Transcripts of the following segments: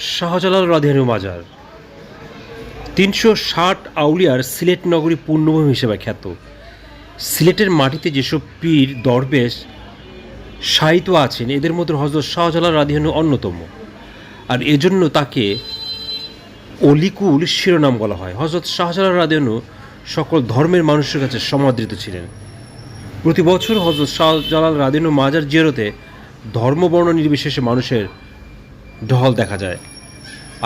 শাহজালাল রাধিয়ানু মাজার। তিনশো ষাট আউলিয়ার সিলেট নগরী পূর্ণভূমি হিসেবে খ্যাত। সিলেটের মাটিতে যেসব পীর, দরবেশ সাহিত্য আছেন, এদের মধ্যে হজরত শাহজালাল রাধিয়ানু অন্যতম। আর এজন্য তাকে অলিকুল শিরোনাম বলা হয়। হজরত শাহজালাল রাধিয়ানু সকল ধর্মের মানুষের কাছে সমাদৃত ছিলেন। প্রতি বছর হজরত শাহজালাল রাদিনু মাজার জিয়ারতে ধর্মবর্ণ নির্বিশেষে মানুষের ঢল দেখা যায়।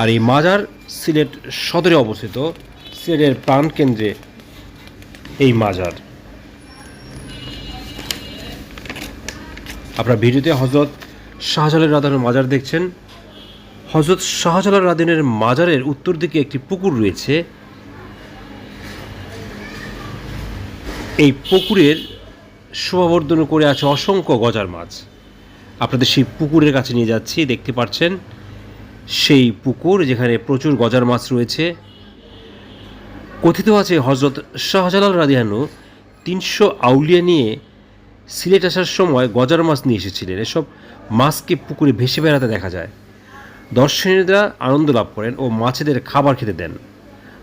আর এই মাজার সিলেট সদরে অবস্থিত, সিলেটের প্রাণকেন্দ্রে এই মাজার। আপনার ভিডিওতে হজরত শাহজালাল রাদানের মাজার দেখছেন। হজরত শাহজালাল রাদিনের মাজারের উত্তর দিকে একটি পুকুর রয়েছে। এই পুকুরের শোভাবর্ধন করে আছে অসংখ্য গজার মাছ। আপনাদের সেই পুকুরের কাছে নিয়ে যাচ্ছি, দেখতে পাচ্ছেন সেই পুকুর যেখানে প্রচুর গজার মাছ রয়েছে। কথিত আছে হজরত শাহজালাল রাদিয়ানু তিনশো আউলিয়া নিয়ে সিলেট আসার সময় গজার মাছ নিয়ে এসেছিলেন। এসব মাছকে পুকুরে ভেসে বেড়াতে দেখা যায়। দর্শনীয়রা আনন্দ লাভ করেন ও মাছেদের খাবার খেতে দেন।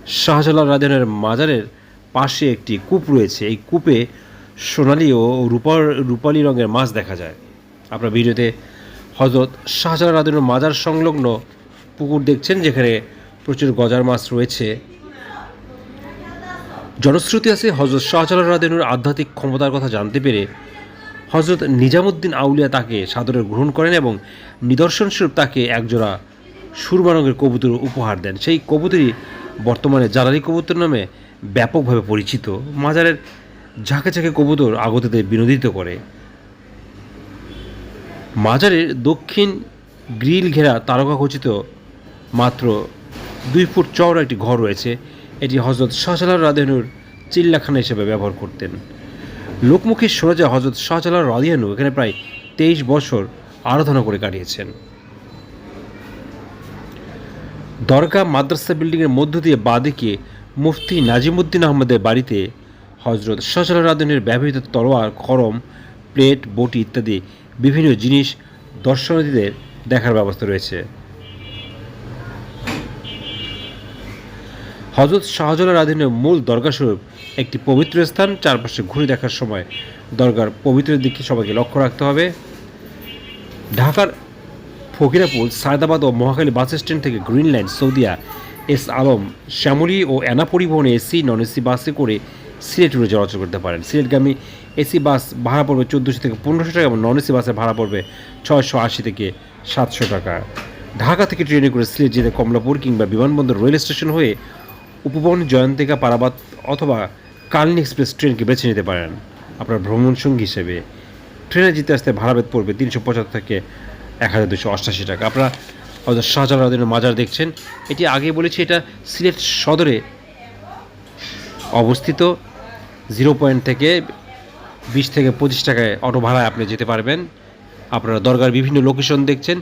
শাহজালাল রাদিয়ানের মাজারের পাশে একটি কূপ রয়েছে। এই কূপে সোনালি ও রূপার রূপালি রঙের মাছ দেখা যায়। আপনার ভিডিওতে হজরত শাহজালাল রাদিনের মাজার সংলগ্ন পুকুর দেখছেন যেখানে প্রচুর গজার মাছ রয়েছে। জনশ্রুতি আছে হজরত শাহজালাল রাদিনুর আধ্যাত্মিক ক্ষমতার কথা জানতে পেরে হজরত নিজামুদ্দিন আউলিয়া তাকে সাদরে গ্রহণ করেন এবং নিদর্শনস্বরূপ তাকে একজোড়া সুরমা রঙের কবুতর উপহার দেন। সেই কবুতরই বর্তমানে জালালি কবুতর নামে ব্যাপকভাবে পরিচিত। মাজারের ঝাঁকে ঝাঁকে কবুতর আগতদের বিনোদিত করে। মাজারের দক্ষিণ গ্রিল ঘেরা তারকাখচিত মাত্র দুই ফুট চওড়া একটি ঘর রয়েছে। এটি হজরত শাহজালাল রাধেনুর চিল্লাখানা হিসেবে ব্যবহার করতেন। লোকমুখে শোনা হজরত শাহজালাল রাদিয়ানু এখানে প্রায় তেইশ বছর আরাধনা করে কাটিয়েছেন। দরগা মাদ্রাসা বিল্ডিংয়ের মধ্য দিয়ে বাদিকে মুফতি নাজিমুদ্দিন আহমদের বাড়িতে হজরত শাহজালাল রাদিনের ব্যবহৃত তলোয়ার খরম, প্লেট, বটি ইত্যাদি বিভিন্ন জিনিস দর্শনার্থীদের দেখার ব্যবস্থা রয়েছে। হজরত শাহজালাল রাদিনের মূল দরগা স্বরূপ একটি পবিত্র স্থান, চারপাশে ঘুরে দেখার সময় দরগার পবিত্র দিকে সবাইকে লক্ষ্য রাখতে হবে। ঢাকার ফকিরাপুর সায়দাবাদ ও মহাখালী বাস স্ট্যান্ড থেকে গ্রিনল্যান্ড, সৌদিয়া, এস আলম, শ্যামলী ও অ্যানা পরিবহনে এসি, নন এসি, বাসে করে সিলেট রুটে চলাচল করতে পারেন। সিলেটগামী এসি বাস ভাড়া পড়বে চোদ্দোশো থেকে পনেরোশো টাকা এবং নন এসি বাসে ভাড়া পড়বে ছয়শো আশি থেকে সাতশো টাকা। ঢাকা থেকে ট্রেনে করে সিলেট যেতে কমলাপুর কিংবা বিমানবন্দর রেল স্টেশন হয়ে উপবন, জয়ন্তিকা, পারাবাত অথবা কালনি এক্সপ্রেস ট্রেনকে বেছে নিতে পারেন। আপনার ভ্রমণ সঙ্গী হিসেবে ট্রেনে যেতে আসতে ভাড়া বেদ পড়বে তিনশো পঁচাত্তর থেকে এক হাজার দুশো অষ্টাশি টাকা। আপনারা হয়তো শাহজালাল রাদিনের মাজার দেখছেন। এটি আগে বলেছি, এটা সিলেট সদরে অবস্থিত। জিরো পয়েন্ট থেকে বিশ থেকে পঁচিশ টাকায় অটো ভাড়ায় আপনি যেতে পারবেন। আপনারা দরগার বিভিন্ন লোকেশন দেখছেন।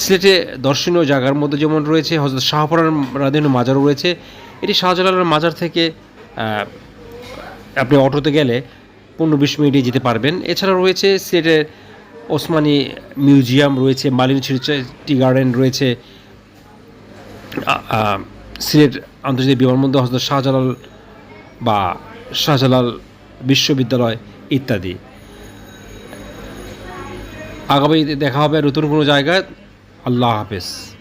সিলেটে দর্শনীয় জায়গার মধ্যে যেমন রয়েছে হজরত শাহপুরান রাদিনের মাজারও রয়েছে। এটি শাহজালালের মাজার থেকে আপনি অটোতে গেলে পনেরো বিশ মিনিটে যেতে পারবেন। এছাড়া রয়েছে সিলেটের ওসমানী মিউজিয়াম, রয়েছে মালিনী টি গার্ডেন, রয়েছে সিলেট আন্তর্জাতিক বিমানবন্দর হজরত শাহজালাল বা শাহজালাল বিশ্ববিদ্যালয় ইত্যাদি। আগামী দেখা হবে নতুন কোনো জায়গায়। আল্লাহ হাফেজ।